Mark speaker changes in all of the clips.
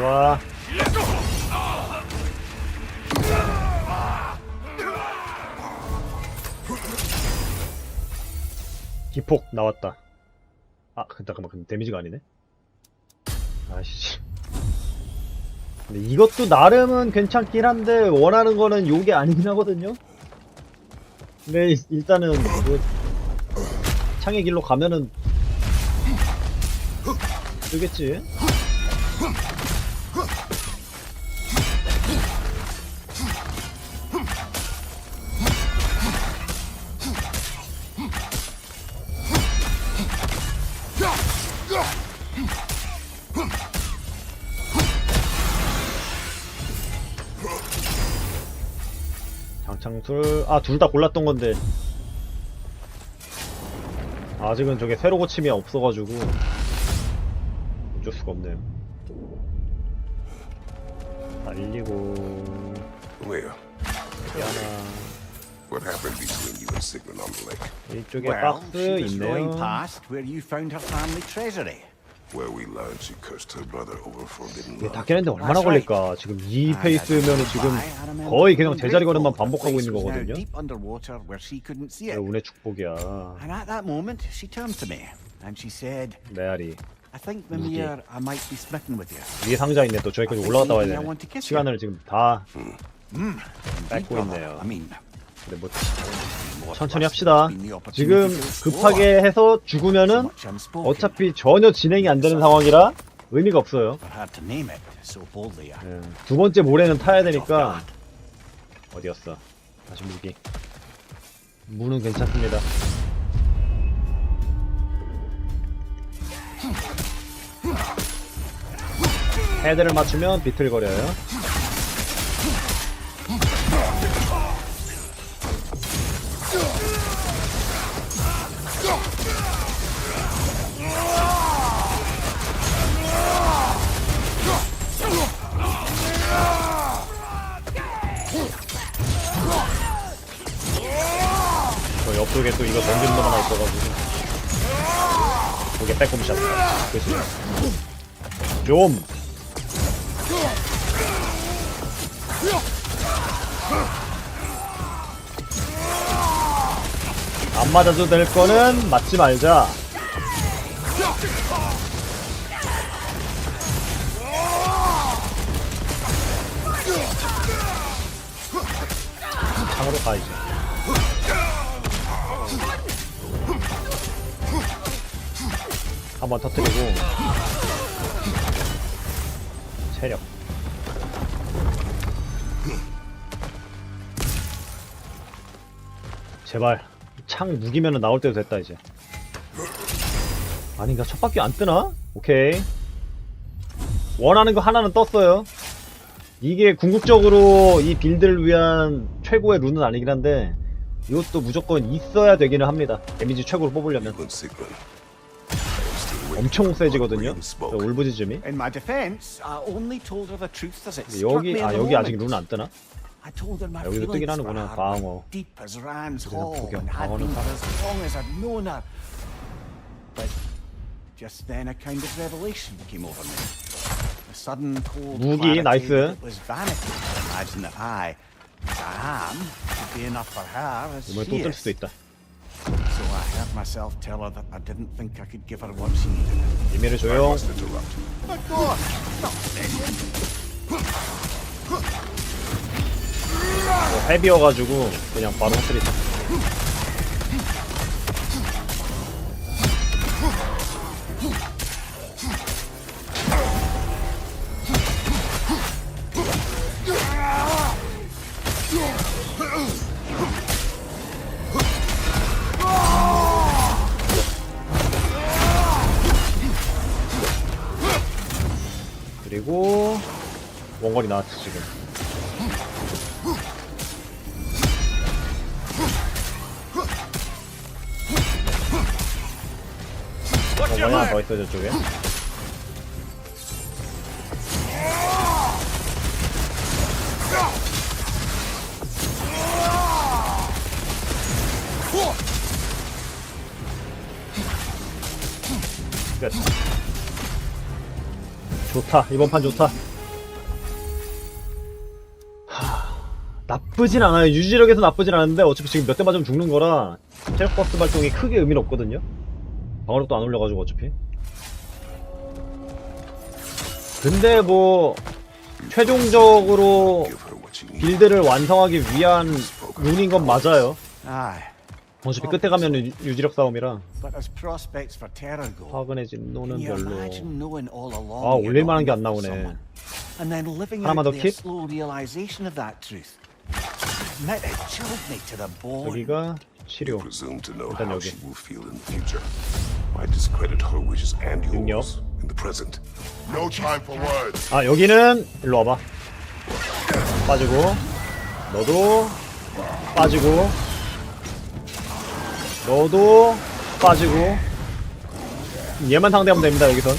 Speaker 1: 좋아. 기폭 나왔다. 아, 그, 잠깐만, 근데 데미지가 아니네? 아씨. 근데 이것도 나름은 괜찮긴 한데, 원하는 거는 요게 아니긴 하거든요? 근데 일- 일단은, 뭐, 창의 길로 가면은, 되겠지? 장창술, 아, 둘 다 골랐던 건데. 아직은 저게 새로 고침이 없어가지고. 어쩔 수가 없네요.
Speaker 2: Where?
Speaker 1: 여기 하나.
Speaker 2: What happened between you and Sigmund on the lake?
Speaker 1: 이쪽에
Speaker 3: Well,
Speaker 1: 박스
Speaker 3: she was rowing
Speaker 1: 있네요.
Speaker 3: past where you found her family treasury.
Speaker 2: Where we learned she cursed her brother over forbidden
Speaker 1: 이게
Speaker 2: love.
Speaker 1: 다 깨는데 얼마나. 걸릴까? 지금 이 페이스면은 지금 거의 그냥 제자리 걸음만 반복하고 있는 거거든요.
Speaker 3: it.
Speaker 1: 운의 축복이야. 메아리. 무기. 위에 상자 있네. 또 저기까지
Speaker 3: I
Speaker 1: 올라갔다 와야 되네. 시간을 지금 다 뺏고. 있네요. 근데 뭐 천천히 합시다. 지금. 급하게 해서 죽으면은. 어차피 전혀 진행이 안 되는 상황이라 의미가 없어요. 예, 두 번째 모래는 타야 되니까 어디였어? 다시 무기. 무는 괜찮습니다. 헤드를 맞추면 비틀거려요. 저 옆쪽에 또 이거 던지는 놈 하나 있어가지고. 거기에 빼꼼샷 그치? 좀. 안 맞아도 될 거는 맞지 말자. 창으로 가 이제 한번 터뜨리고. 체력. 제발 창 무기면은 나올 때도 됐다 이제. 아닌가? 첫 바퀴 안 뜨나? 오케이. 원하는 거 하나는 떴어요. 이게 궁극적으로 이 빌드를 위한 최고의 룬은 아니긴 한데 이것도 무조건 있어야 되기는 합니다. 데미지 최고로 뽑으려면. 엄청 세지거든요. 울부짖음이. 여기 아 여기 아직. 룬 안 뜨나?
Speaker 3: I told her my
Speaker 1: 여기도 뜨긴 하는구나,
Speaker 3: her
Speaker 1: 방어. 구경, 방어는 무기, 나이스. 이번에 또 뜰. 수도 있다.
Speaker 3: So I heard myself tell her that I didn't think I could give her what she needed.
Speaker 2: I
Speaker 1: 조용.
Speaker 2: must interrupt.
Speaker 3: Of course, not
Speaker 1: 뭐 헤비여가지고 그냥 바로 터뜨리자. 그리고 원거리 나왔지 지금. 원거리 하나 더 있어 저쪽에. 좋다. 이번 판 좋다. 나쁘진 않아요. 유지력에서 나쁘진 않은데 어차피 지금 몇 대 맞으면 죽는 거라 체력버스 발동이 크게 의미는 없거든요. 방어력도 안 올려가지고 어차피. 근데 뭐 최종적으로 빌드를 완성하기 위한 룬인 건 맞아요. 어차피 끝에 가면 은 유지력 싸움이라 화근의 진노는 별로. 아
Speaker 3: you're
Speaker 1: 올릴 만한
Speaker 3: not
Speaker 1: 게안 나오네. 하나만 더 킵? 여기가 치료. 일단 여기. 능력. 아 여기는 일로 와봐. 빠지고 너도 빠지고 너도 빠지고 얘만 상대하면 됩니다 여기선.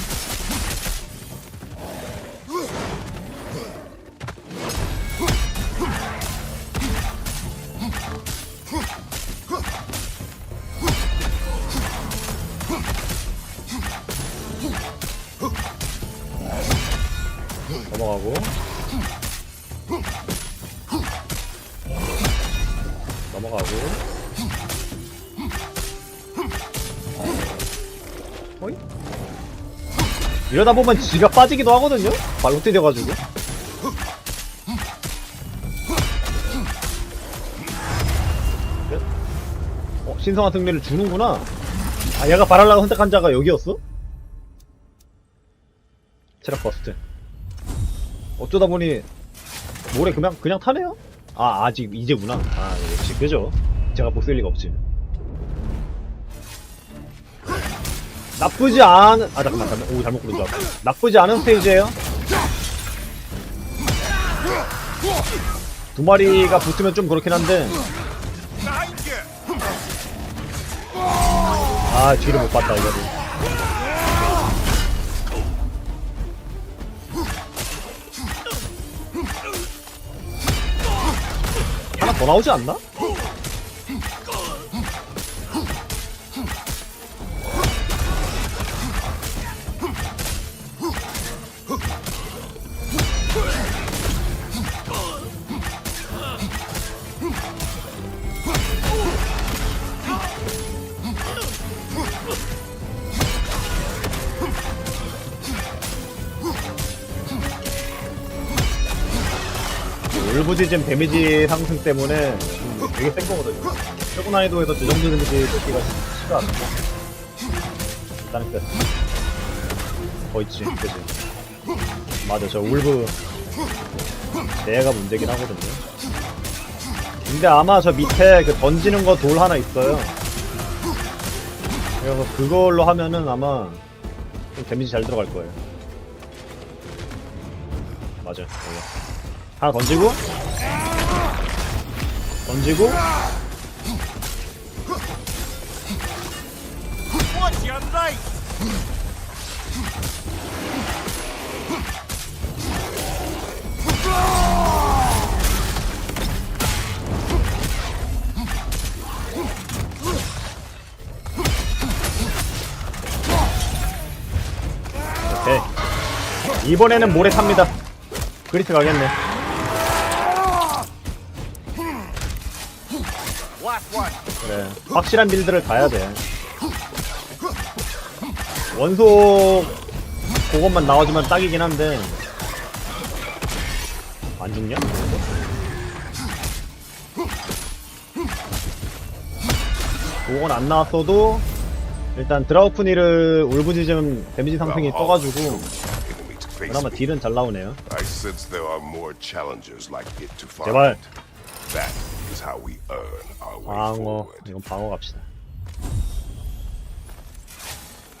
Speaker 1: 이러다 보면 지가 빠지기도 하거든요? 발로 뛰어가지고 끝? 어, 신성한 승리를 주는구나 아 얘가 바랄라가 선택한 자가 여기였어? 체력 버스트 어쩌다 보니 모래 그냥 그냥 타네요? 아 아직 이제구나. 아 역시 그죠. 제가 못 쓸 리가 없지. 나쁘지 않은 아 잠깐만 잠깐만 오 잘못 고른 줄 알았어. 나쁘지 않은 스테이지예요. 두 마리가 붙으면 좀 그렇긴 한데 아 뒤를 못 봤다 이거를. 하나 더 나오지 않나? 울부짖음 데미지 상승 때문에 좀 되게 센 거거든요. 최고 난이도에서 저 정도 데미지 뜯기가 쉽지가 않고. 일단은 끝. 더 있지, 그지? 맞아, 저 울브. 내가 문제긴 하거든요. 근데 아마 저 밑에 그 던지는 거 돌 하나 있어요. 그래서 그걸로 하면은 아마 좀 데미지 잘 들어갈 거예요. 맞아, 여기. 하나 던지고? 던지고? 오케이. 이번에는 모래 탑니다. 그리스 가겠네 그래 확실한 빌드를 가야 돼 원소 그것만 나와주면 딱이긴 한데 안 죽냐? 그건 안 나왔어도 일단 드라우프니를 울부짖음 데미지 상승이 떠가지고 그나마. 딜은 잘 나오네요. 제발
Speaker 2: how we earn our way
Speaker 1: 방어
Speaker 2: forward.
Speaker 1: 이건 방어 갑시다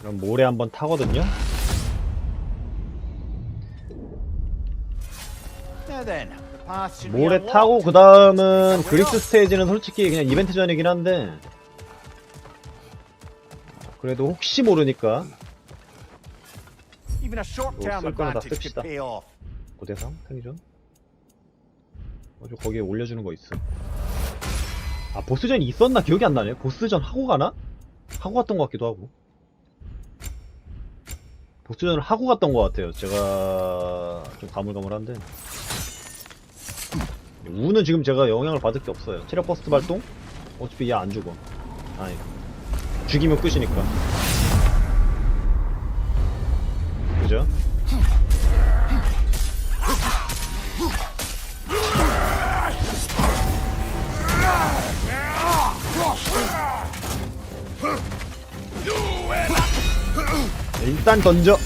Speaker 1: 그럼 모래 한번 타거든요
Speaker 3: Now then, the path should be
Speaker 1: 모래. 타고 그 다음은 그리스 스테이지는 솔직히 그냥 이벤트 전이긴 한데 그래도 혹시 모르니까
Speaker 3: Even a short-term
Speaker 1: 쓸 거는 다
Speaker 3: advantage
Speaker 1: 씁시다.
Speaker 3: could pay off.
Speaker 1: 고대상 탱전 어저 거기에 올려주는 거 있어 아 보스전이 있었나 기억이 안 나네 보스전 하고 가나? 하고 갔던 것 같기도 하고 보스전을 하고 갔던 것 같아요 제가 좀 가물가물한데 우는 지금 제가 영향을 받을 게 없어요. 체력 버스트 발동? 어차피 얘 안 죽어. 아니. 죽이면 끝이니까. 그죠? 일단 던져.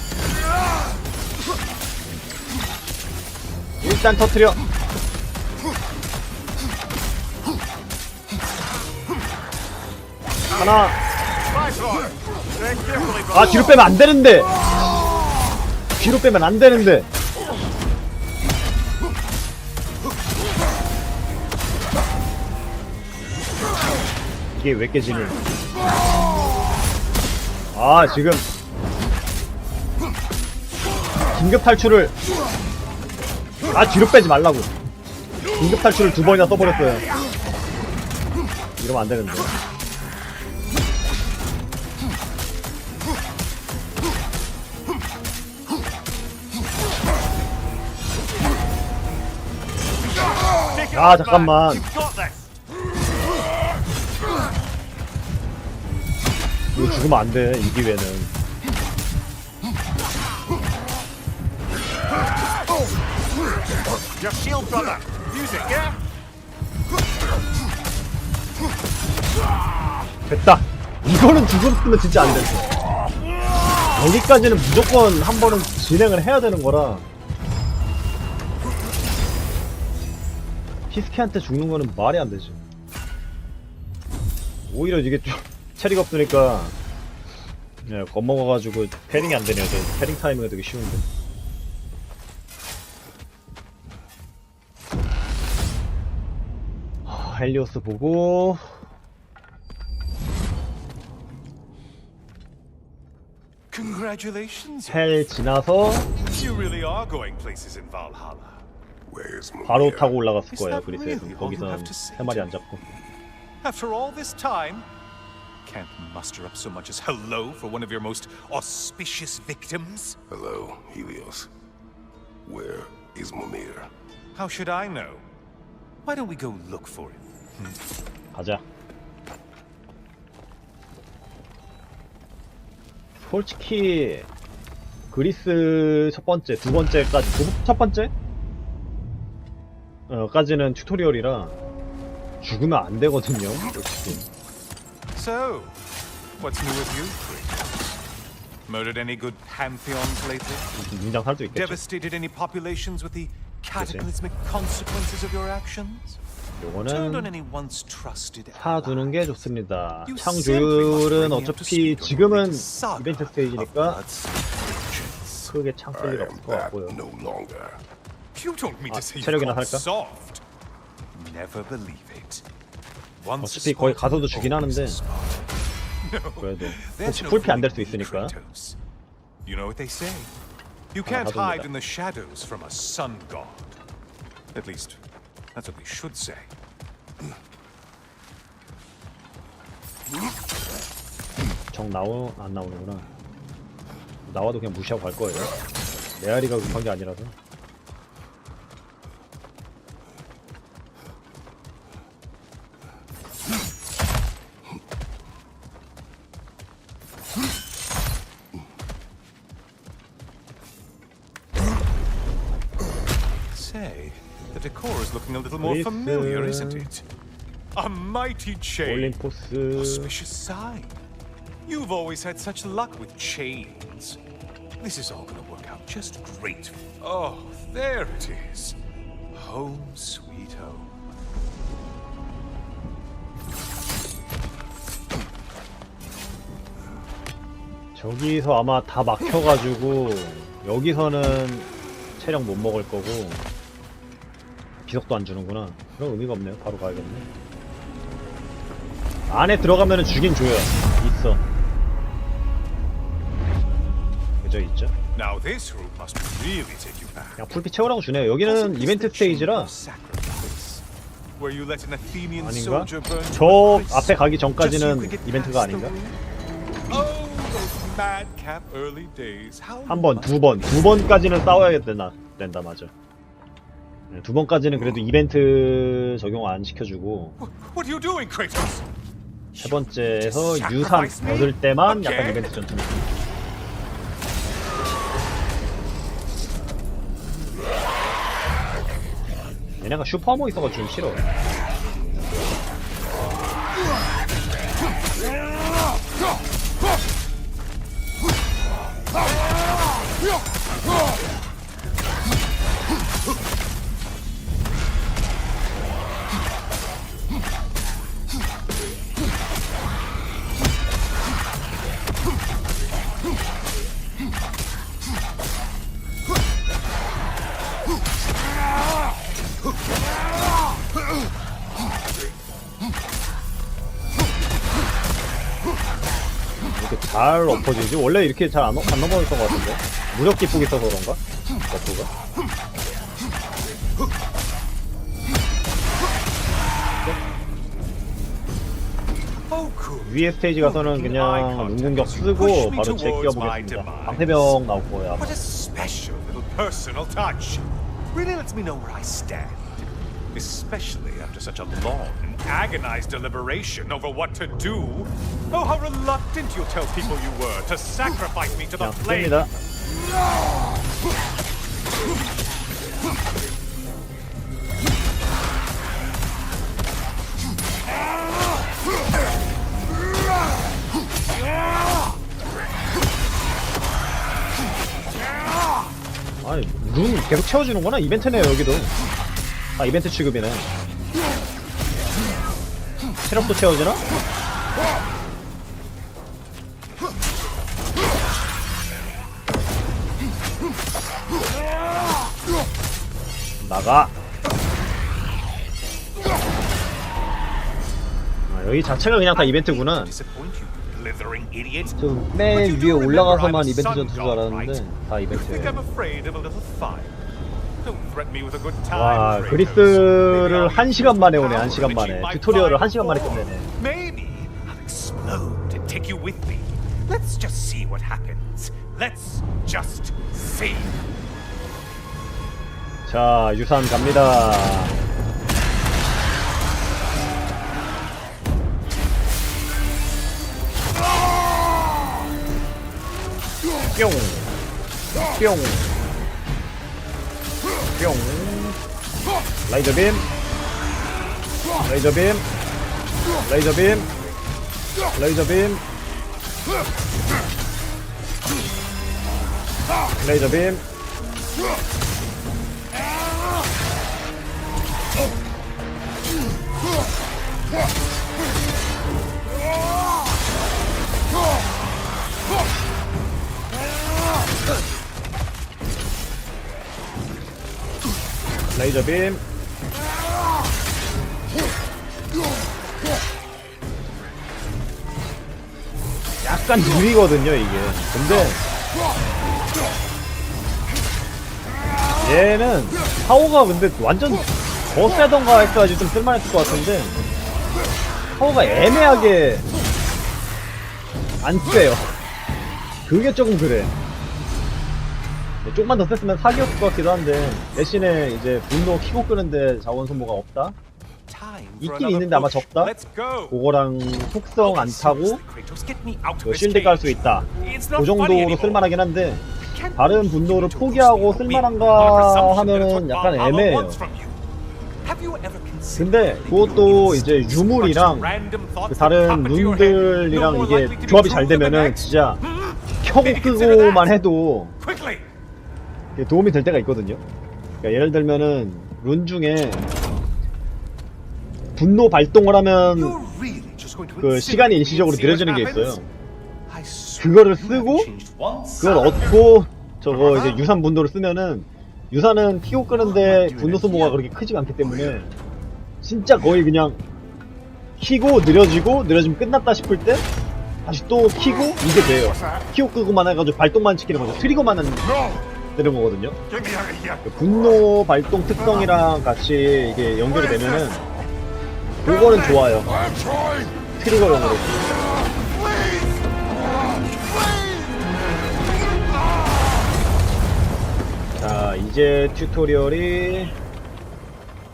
Speaker 1: 일단 터트려. 하나. 아 뒤로 빼면 안 되는데. 뒤로 빼면 안 되는데. 이게 왜 깨지니? 아 지금 긴급 탈출을 아 뒤로 빼지 말라고. 긴급 탈출을 두 번이나 써버렸어요. 이러면 안 되는데. 아 잠깐만. 이거 죽으면 안돼 이 기회는
Speaker 3: shield, brother. Use it, yeah?
Speaker 1: 됐다. 이거는 죽었으면 진짜 안 됐어 여기까지는 무조건 한 번은 진행을 해야 되는 거라. 피스케한테 죽는 거는 말이 안 되지. 오히려 이게 좀 체리가 없으니까 예, 겁먹어가지고 패링이 안 되네요. 저 패링 타이밍이 되게 쉬운데 하, 헬리오스 보고
Speaker 3: Congratulations.
Speaker 1: 헬 지나서
Speaker 3: You really are going places in Valhalla.
Speaker 2: Where's Mumia?
Speaker 1: 바로 타고 올라갔을
Speaker 3: Is
Speaker 1: 거예요
Speaker 3: that
Speaker 1: 그리스에서
Speaker 3: really all you
Speaker 1: 거기서
Speaker 3: have to say
Speaker 1: 세 마리
Speaker 3: to
Speaker 1: 안 잡고
Speaker 3: After all this time, can't muster up so much as hello for one of your most auspicious victims?
Speaker 2: Hello, Helios. Where is Mumir?
Speaker 3: How should I know? Why don't we go look for him?
Speaker 1: 가자. 솔직히 그리스 첫 번째, 두 번째까지, 두, 첫 번째? 어, 까지는 튜토리얼이라 죽으면 안 되거든요. 솔직히.
Speaker 3: So, what's new with you three? Murdered any good pantheons lately?
Speaker 1: 인장 살수 있겠죠.
Speaker 3: Devastated any populations with the cataclysmic consequences of your actions?
Speaker 1: 요거는
Speaker 3: any once trusted
Speaker 1: 사두는 게 좋습니다.
Speaker 3: You
Speaker 1: 창
Speaker 3: simply must
Speaker 1: 조율은
Speaker 3: bring me up to
Speaker 1: 어차피 지금은 이벤트 스테이지니까. 크게 창쓸
Speaker 2: I
Speaker 1: 일
Speaker 2: am
Speaker 1: 없을 것 같고요. 아, 체력이나.
Speaker 3: Once
Speaker 1: 어차피 거기
Speaker 3: spotted,
Speaker 1: 가서도 주긴 하는데. 그래도 혹시 풀피 안 될 수 있으니까.
Speaker 3: You know what they say? You
Speaker 1: 하나
Speaker 3: can't hide in the shadows from a sun god. At least, that's what they should say.
Speaker 1: 정 나오 안 나오는구나. 나와도 그냥 무시하고 갈 거예요. 메아리가 급한 게 아니라서.
Speaker 3: Little more familiar,
Speaker 1: uh,
Speaker 3: isn't it? A mighty chain.
Speaker 1: 올림포스
Speaker 3: Auspicious sign. You've always had such luck with chains. This is all gonna work out just great. Oh, there it is. Home sweet home.
Speaker 1: 저기서 아마 다 막혀가지고 여기서는 체력 못 먹을 거고 비석도 안 주는구나. 그런 의미가 없네요. 바로 가야겠네. 안에 들어가면은 주긴 줘요. 있어. 그저 있죠.
Speaker 3: Now this route must really take you back.
Speaker 1: 그냥 풀피 채우라고 주네요. 여기는 이벤트 스테이지라
Speaker 3: Where you let an Athenian
Speaker 1: 아닌가?
Speaker 3: soldier burn to
Speaker 1: 저
Speaker 3: a
Speaker 1: 앞에 가기 전까지는 이벤트가 아닌가?
Speaker 3: room? Oh, those madcap early days. How
Speaker 1: 한 번, 두 번, 두 번까지는 싸워야 된다, 된다 맞아. 예, 네, 두 번까지는 그래도 이벤트 적용 안 시켜주고? 세 번째에서 유산 얻을 때만 약간 이벤트 전투 느낌. 얘네가 슈퍼하모 있어가지고 싫어. 잘 엎어지지? 원래 이렇게 잘 안 넘어졌던 것 같은데? 무력 기폭이 있어서 그런가? 버프가?
Speaker 3: Cool.
Speaker 1: 위에 스테이지 가서는 그냥 눈공격 쓰고 바로 제끼어보겠습니다. 방패병 나올 거야. 아마.
Speaker 3: What a special little personal touch. Really lets me know where I stand. Especially after such a long and agonized deliberation over what to do. Oh, how reluctant you'll tell people you were to sacrifice me to the
Speaker 1: 그냥
Speaker 3: flame.
Speaker 1: 씁니다. 아니 룬 계속 채워주는구나 이벤트네요 여기도 아 이벤트 취급이네 체력도 채워지나? 나가 아, 여기 자체가 그냥 다 이벤트구나
Speaker 3: Disappoint you, blithering idiot.
Speaker 1: 좀맨 위에 올라가서만 이벤트 전투인 줄 알았는데 다 이벤트예요 와. 그리스를 한 시간 만에 오네 한 시간 만에 튜토리얼을 한 시간 만에. 끝내네
Speaker 3: Maybe I'll explode and take you with me. Let's just see what happens. Let's just see.
Speaker 1: 자 유산 갑니다 뿅 뿅. 뿅. 라이저 빔. 라이저 빔. 라이저 빔. 라이저 빔. 라이저 빔. 레이저 빔. 약간 느리거든요, 이게. 근데 얘는 파워가 근데 완전 더 세던가 했어야지 좀 쓸만했을 것 같은데 파워가 애매하게 안 세요. 그게 조금 그래. 네, 조금만 더 셌으면 사기였을 것 같기도 한데 대신에 이제 분노 키고 끄는데 자원 소모가 없다? 있긴 있는데 아마. 적다? 그거랑 속성 안 타고 그 쉴드 깔 수. 있다. 그 정도로. 쓸만하긴 한데 다른 분노를 포기하고. 쓸만한가 하면은 약간 애매해요. 근데 그것도 이제 유물이랑 그 다른 룬들이랑
Speaker 3: more
Speaker 1: 이게 조합이 잘 되면은? 진짜
Speaker 3: Hmm?
Speaker 1: 켜고 끄고만. 해도 도움이 될 때가 있거든요. 그러니까 예를 들면은 룬 중에 분노 발동을 하면 그 시간이 일시적으로 느려지는 게? 있어요. 그거를 쓰고. 그걸 얻고 저거 이제 유산 분노를 쓰면은 유산은 키고 끄는데 분노 소모가 그렇게 크지가 않기 때문에 진짜 거의 그냥 키고 느려지고 느려지면 끝났다 싶을 때 다시 또 키고 이게 돼요. 키고 끄고만 해가지고 발동만 시키는 거죠. 트리거만
Speaker 4: No!
Speaker 1: 되는 거거든요. 그 분노 발동 특성이랑 같이 이게 연결이 되면은 그거는 좋아요. 트리거용으로. 자, 이제 튜토리얼이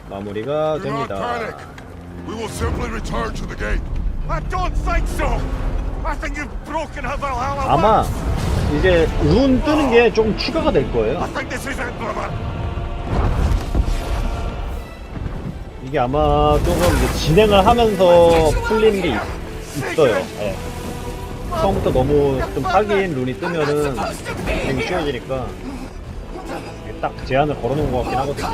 Speaker 1: 마무리가 됩니다.
Speaker 2: We will simply return to the gate.
Speaker 4: I don't think so. I think you've broken her Valhalla.
Speaker 1: 아마 이제 룬 뜨는 게좀 추가가 될 거예요. 이게 아마 조금 이제 진행을 하면서 풀리는 게 있, 있어요. 예. 처음부터 너무 좀 사기인 룬이 뜨면은 되게 쉬워지니까 이게 딱 제한을 걸어놓은 것 같긴 하거든요.